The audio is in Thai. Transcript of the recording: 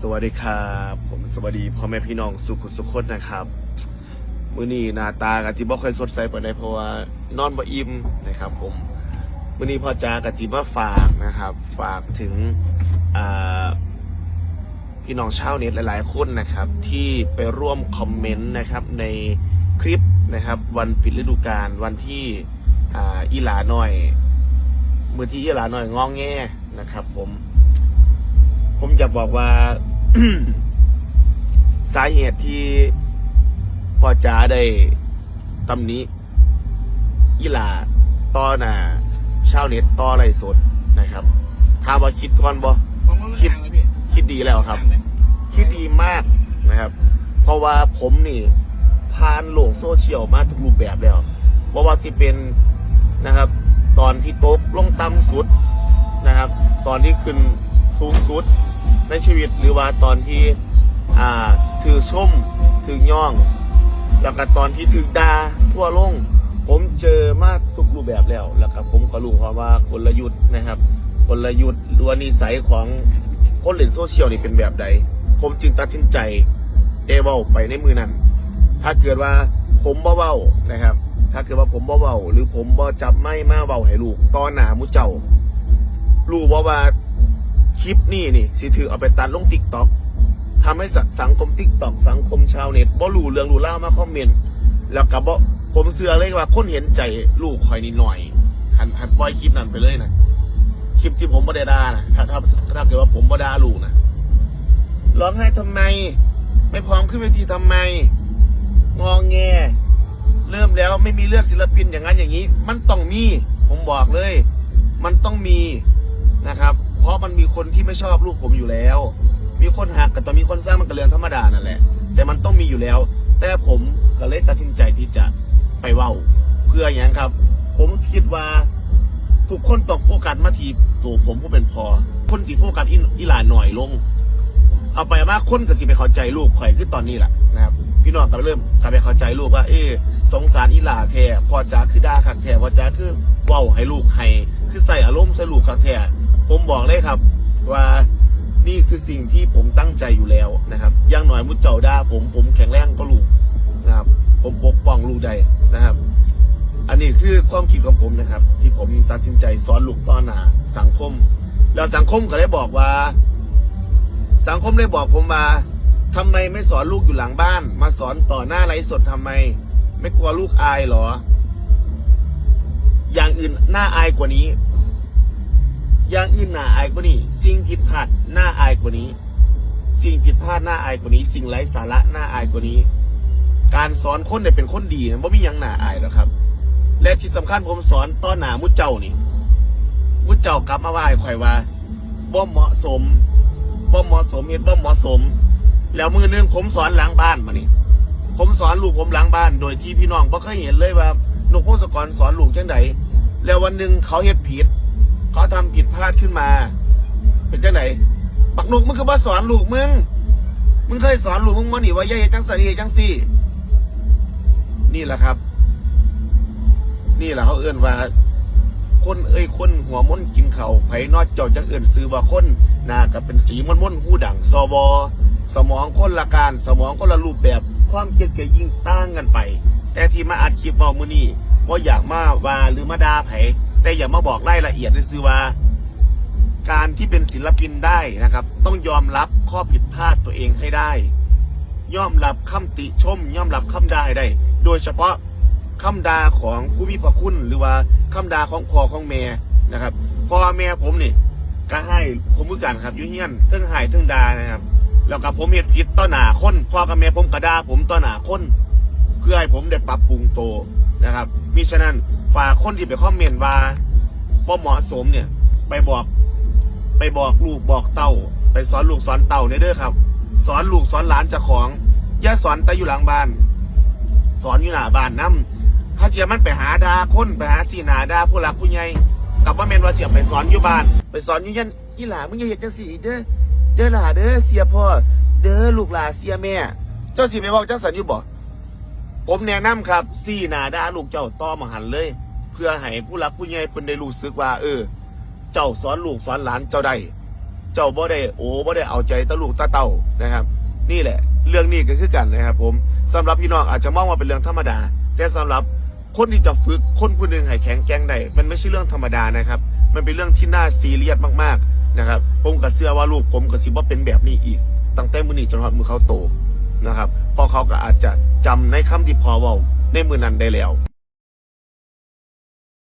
สวัสดีครับผมสวัสดีพ่อแม่พี่น้องสุขุสุขคนนะครับมื้อนี้หน้าตากันที่บ่ค่อยสดใสปานใดเพราะว่านอนบ่อิ่มนะครับ ผมมื้อนี้พ่อจ๋ากับจิมาฝากนะครับ ฝากถึงพี่น้องชาวเน็ตหลาย ๆ คนนะครับ ที่ไปร่วมคอมเมนต์นะครับในคลิปนะครับ วันปิดฤดูกาลวันที่อีหลาหน่อย มือที่อีหลาหน่อยงองแงนะครับ ผม ผมจะบอกว่า สาเหตุที่พ่อจ๋าได้ตำหนี้อีหลาต่อหน้าชาวเน็ตต่อไรสดนะครับถามว่าคิดก่อนบ่ผมก็ไม่คิดทางเลยพี่คิดดีแล้วครับทางเลยคิดดีมากนะครับ เพราะว่าผมนี่ผ่านโลกโซเชียลมาทุกรูปแบบแล้วว่าว่าสิเป็นนะครับ ตอนที่ตกลงต่ำสุดนะครับ ตอนที่ขึ้นสูงสุด ในชีวิตหรือว่าตอนที่อ่าถือชมถือย่อง แล้วก็ตอนที่ถือดาทั่วลง ผมเจอมาทุกรูปแบบแล้วแล้วครับผมก็รู้เพราะว่ากลยุทธ์นะครับกลยุทธ์หรือว่านิสัยของคนเล่นโซเชียลนี่เป็นแบบใด ผมจึงตัดสินใจเอเวลไปในมือนั้น ถ้าเกิดว่าผมบ่เว้านะครับ ถ้าเกิดว่าผมบ่เว้าหรือผมบ่จับไม่มาเว้าให้ลูกตอนหนามุเจ้ารู้ว่าว่า คลิปนี้นี่สิถือเอาไปตัดลงติ๊กต็อกทำให้สังคมติ๊กต็อกสังคมชาวเน็ตบ่รู้เรื่องรู้เล่ามาคอมเมนต์แล้วก็บ่ผมเสือเลยว่าคนเห็นใจลูกคอยนิดหน่อย หันหันปล่อยคลิปนั้นไปเลยนะคลิปที่ผมบ่ได้ด่านะถ้าถ้าถ้าเกิดว่าผมบ่ด่าลูกนะร้องไห้ทำไม ไม่พร้อมขึ้นเวทีทำไม งองแง เริ่มแล้วไม่มีเลือดศิลปินอย่างนั้นอย่างนี้ มันต้องมี ผมบอกเลย มันต้องมีนะครับ เพราะมันมีคนที่ไม่ชอบลูกผมอยู่แล้ว มีคนหักกับตองมีคนสร้างมันก็เรื่องธรรมดานั่นแหละ แต่มันต้องมีอยู่แล้ว แต่ผมก็เลยตัดสินใจที่จะไปเว้า เพื่ออย่างครับ ผมคิดว่าทุกคนต้องโฟกัสมาทีตัวผมผู้เป็นพอ คนที่โฟกัสอีอีหลานหน่อยลง เอาไปว่าคนก็สิไปเข้าใจลูกข่อยขึ้นตอนนี้แหละนะครับพี่น้องก็เริ่มกลับไปเข้าใจลูกว่า เออสงสารอีหลาแท้พอจ๋าคือด่าคักแท้พอจ๋าคือเว้าให้ลูกให้คือใส่อารมณ์ใส่ลูกคักแท้ ผมบอกเลยครับว่านี่คือสิ่งที่ผมตั้งใจอยู่แล้วนะครับอยังหน่อยมุดเจ้าด่าผมผมแข็งแรงก็ลูกนะครับ ผมปกป้องลูกได้นะครับ อันนี้คือความคิดของผมนะครับ ที่ผมตัดสินใจสอนลูกต้อนหน้าสังคม แล้วสังคมก็ได้บอกว่า สังคมได้บอกผมมาทำไมไม่สอนลูกอยู่หลังบ้าน มาสอนต่อหน้าไลฟ์สดทำไม ไม่กลัวลูกอายหรอ อย่างอื่นน่าอายกว่านี้ อย่างอื่นน่าอายกว่านี้ สิ่งผิดพลาดน่าอายกว่านี้ สิ่งผิดพลาดน่าอายกว่านี้ สิ่งไร้สาระน่าอายกว่านี้ การสอนคนเนี่ยเป็นคนดีนะว่ามียังหน่าอายหรอกครับ และที่สำคัญผมสอนต้อนหนามุดเจ้านี่มุดเจ้ากลับมาว่าให้ข่อยว่าบ่เหมาะสมบ่เหมาะสมเฮ็ดบ่เหมาะสม แล้วมือหนึงผมสอนหลังบ้านมานี่ผมสอนลูกผมหลังบ้าน โดยที่พี่น้องบ่เคยเห็นเลยว่าหนกพงศกรสอนลูกจังไดแล้ววันหนึ่งเขาเฮ็ดผิด เขาทำผิดพลาดขึ้นมา เป็นจังไดปักนุกมึงคือบ่สอนลูกมึง มึงเคยสอนลูกมึงบ่นี่ว่าอย่จังซั่นอย่าเฮ็ดจังซี่ นี่แหละครับ นี่แหละเขาเอื้อนว่า คนเอ้ยคนหัวม้นกินเขาไผนอดเจ้าจังเอื่นซื้อว่าคนหนากับเป็นสีม้นม้นหูดังสวสมองคนละการ สมองคนละรูปแบบ ความคิดเกยิ่งต่างกันไป แต่ที่มาอัดคลิปบอกมือนี้ว่าอยากมาว่าหรือมาด่าไผ แต่อย่ามาบอกรายละเอียดเลยซื้อว่า การที่เป็นศิลปินได้นะครับ ต้องยอมรับข้อผิดพลาดตัวเองให้ได้ยอมรับคำติชมยอมรับคำด่าได้ โดยเฉพาะคำด่าของผู้มีพระคุณหรือว่าคำด่าของพ่อของแม่นะครับพ่อแม่ผมนี่ก็ให้ผมมือกันครับยุ่เฮียนเทั้งห้เทั้งด่านะครับ แล้วก็ผมเห็นผิดต่อหนาคนพ่อกับแม่ผมก็ด่าผมต่อหนาคนเพื่อให้ผมได้ปรับปรุงโตนะครับมิฉะนั้นฝากคนที่ไปคอมเมนต์ว่า บ่เหมาะสมเนี่ย ไปบอก ไปบอกลูกบอกเต้า ไปสอนลูกสอนเต้าเนี่ยเด้อครับ สอนลูกสอนหลานเจ้าของอย่าสอนแต่อยู่หลังบ้าน สอนอยู่หน้าบ้านน้ำถ้าเทียมันไปหาดาคนไปหาสีหนาดาผู้หลักผู้ใหญ่กับว่าเมนว่าเสียไปสอนอยู่บ้าน ไปสอนอยู่ยันอีหลามึงอย่าเห็นจังสีเด้อเด้อหลาเด้อเสียพ่อเด้อลูกหลาเสียแม่ เจ้าสิไปบอกจังสันอยู่บ่ผมแนะนำครับสีหนาดาลูกเจ้าต่อมาหันเลย เพื่อให้ผู้หลักผู้ใหญ่เพิ่นได้รู้สึกว่า เออ เจ้าสอนลูกสอนหลานเจ้าได้เจ้าบ่ได้โอ้บ่ได้เอาใจตะลูกตาเต่านะครับ นี่แหละ เรื่องนี้ก็คือกันนะครับ ผมสำหรับพี่น้องอาจจะมองว่าเป็นเรื่องธรรมดา แต่สำหรับคนที่จะฝึกคนผู้หนึ่งให้แข็งแกร่งได้มันไม่ใช่เรื่องธรรมดานะครับ มันเป็นเรื่องที่น่าซีเรียสมากๆนะครับ ผมก็เชื่อว่าลูกผมก็สิบ่เป็นแบบนี้อีก ตั้งแต่มื้อนี้จนฮอดมือเขาโตนะครับเพอเขาก็อาจจะจำในคำที่พอเว้าในมือนั้นได้แล้ว